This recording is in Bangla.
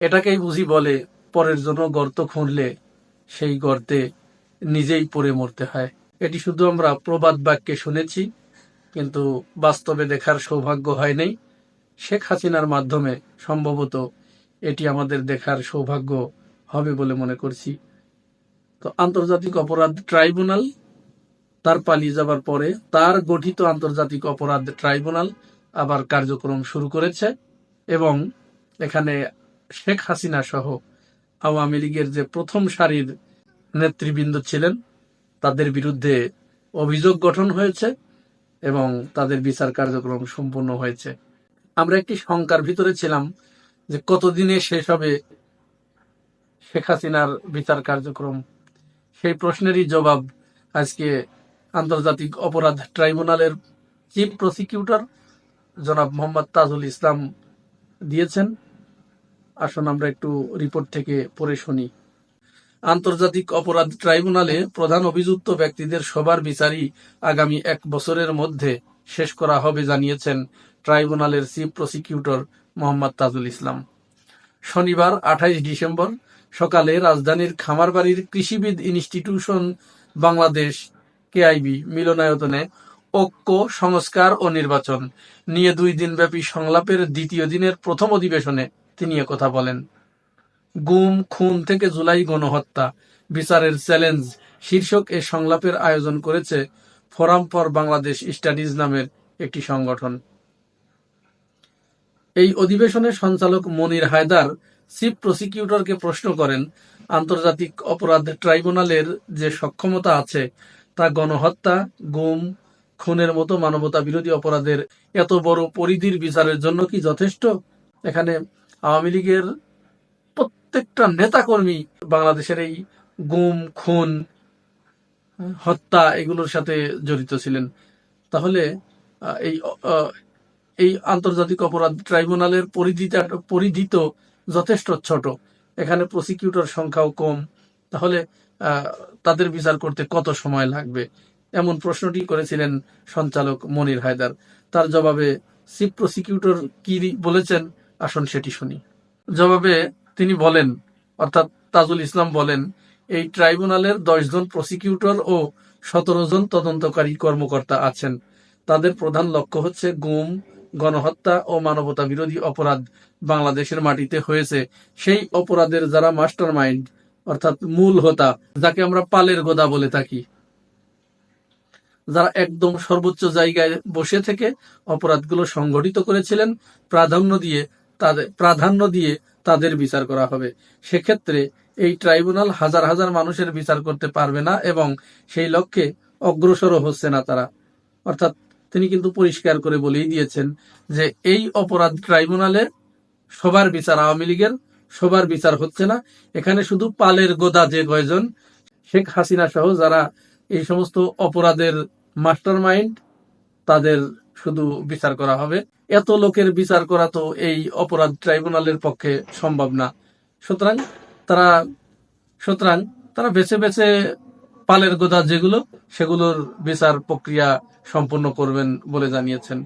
এটাকেই বুঝি বলে, পরের জন্য গর্ত খুঁড়লে সেই গর্তে নিজেই পড়ে মরতে হয়। এটি শুধু আমরা প্রবাদ বাক্যে শুনেছি, কিন্তু বাস্তবে দেখার সৌভাগ্য হয়নি শেখ হাসিনার মাধ্যমে সম্ভবত এটি আমাদের দেখার সৌভাগ্য হবে বলে মনে করছি। তো আন্তর্জাতিক অপরাধ ট্রাইব্যুনাল, তার পালিয়ে যাবার পরে তার গঠিত আন্তর্জাতিক অপরাধ ট্রাইব্যুনাল আবার কার্যক্রম শুরু করেছে এবং এখানে শেখ হাসিনা সহ আওয়ামী লীগের যে প্রথম সারির নেতৃবৃন্দ ছিলেন, তাদের বিরুদ্ধে অভিযোগ গঠন হয়েছে এবং তাদের বিচার কার্যক্রম সম্পূর্ণ হয়েছে। আমরা একটি শঙ্কার ভিতরে ছিলাম যে কতদিনে শেষ হবে শেখ হাসিনার বিচার কার্যক্রম। সেই প্রশ্নেরই জবাব আজকে আন্তর্জাতিক অপরাধ ট্রাইব্যুনালের চিফ প্রসিকিউটর জনাব মোহাম্মদ তাজুল ইসলাম দিয়েছেন। আসুন, আমরা একটু রিপোর্ট থেকে পড়ে শুনি। আন্তর্জাতিক অপরাধ ট্রাইব্যুনালে প্রধান অভিযুক্ত ব্যক্তিদের সবার বিচারই আগামী এক বছরের মধ্যে শেষ করা হবে জানিয়েছেন ট্রাইব্যুনালের চিফ প্রসিকিউটর মোহাম্মদ তাজুল ইসলাম। শনিবার, আঠাইশ ডিসেম্বর, সকালে রাজধানীর খামারবাড়ির কৃষিবিদ ইনস্টিটিউশন বাংলাদেশ, কেআইবি, মিলনায়তনে ঐক্য, সংস্কার ও নির্বাচন নিয়ে দুই দিনব্যাপী সংলাপের দ্বিতীয় দিনের প্রথম অধিবেশনে তিনি কথা বলেন। গুম, খুন থেকে জুলাই গণহত্যা, বিচারের চ্যালেঞ্জ, শীর্ষক এ সংলাপের আয়োজন করেছে ফোরাম ফর বাংলাদেশ স্টাডিজ নামের একটি সংগঠন। এই অধিবেশনে সঞ্চালক মনির হায়দার চিফ প্রসিকিউটরকে প্রশ্ন করেন, আন্তর্জাতিক অপরাধ ট্রাইব্যুনালের যে সক্ষমতা আছে, তা গণহত্যা, গুম, খুনের মতো মানবতা বিরোধী অপরাধের এত বড় পরিধির বিচারের জন্য কি যথেষ্ট? এখানে আওয়ামী লীগের প্রত্যেকটা নেতাকর্মী বাংলাদেশের এই গুম, খুন, হত্যা এগুলোর সাথে জড়িত ছিলেন। তাহলে এই এই আন্তর্জাতিক অপরাধ ট্রাইব্যুনালের পরিধিটা পরিধি তো যথেষ্ট ছোট। এখানে প্রসিকিউটর সংখ্যাও কম। তাহলে তাদের বিচার করতে কত সময় লাগবে? এমন প্রশ্নটি করেছিলেন সঞ্চালক মনির হায়দার। তার জবাবে চিফ প্রসিকিউটর কি বলেছেন? আসুন সেটি শুনি। জবাবে তিনি বলেন, অর্থাৎ তাজুল ইসলাম বলেন, এই ট্রাইব্যুনালের দশ জন প্রসিকিউটর ও সতেরো জন তদন্তকারী কর্মকর্তা আছেন। তাদের প্রধান লক্ষ্য হচ্ছে গুম, গণহত্যা ও মানবতা বিরোধী অপরাধ বাংলাদেশের মাটিতে হয়েছে। সেই অপরাধের যারা মাস্টার মাইন্ড অর্থাৎ মূল হোতা, যাকে আমরা পালের গোদা বলে থাকি, যারা একদম সর্বোচ্চ জায়গায় বসে থেকে অপরাধগুলো সংগঠিত করেছিলেন, প্রাধান্য দিয়ে তাদের প্রাধান্য দিয়ে তাদের বিচার করা হবে। সেক্ষেত্রে এই ট্রাইব্যুনাল হাজার হাজার মানুষের বিচার করতে পারবে না এবং সেই লক্ষ্যে অগ্রসরও হচ্ছে না তারা। অর্থাৎ তিনি কিন্তু পরিষ্কার করে বলেই দিয়েছেন যে এই অপরাধ ট্রাইব্যুনালে সবার বিচার আওয়ামী লীগের, সবার বিচার হচ্ছে না। এখানে শুধু পালের গোদা যে কয়জন, শেখ হাসিনা সহ যারা এই সমস্ত অপরাধের মাস্টার মাইন্ড তাদের শুধু বিচার করা হবে। এত লোকের বিচার করা তো এই অপরাধ ট্রাইব্যুনালের পক্ষে সম্ভব না। সুতরাং তারা সুতরাং তারা বেছে বেছে পালের গোদা যেগুলো, সেগুলোর বিচার প্রক্রিয়া সম্পন্ন করবেন বলে জানিয়েছেন।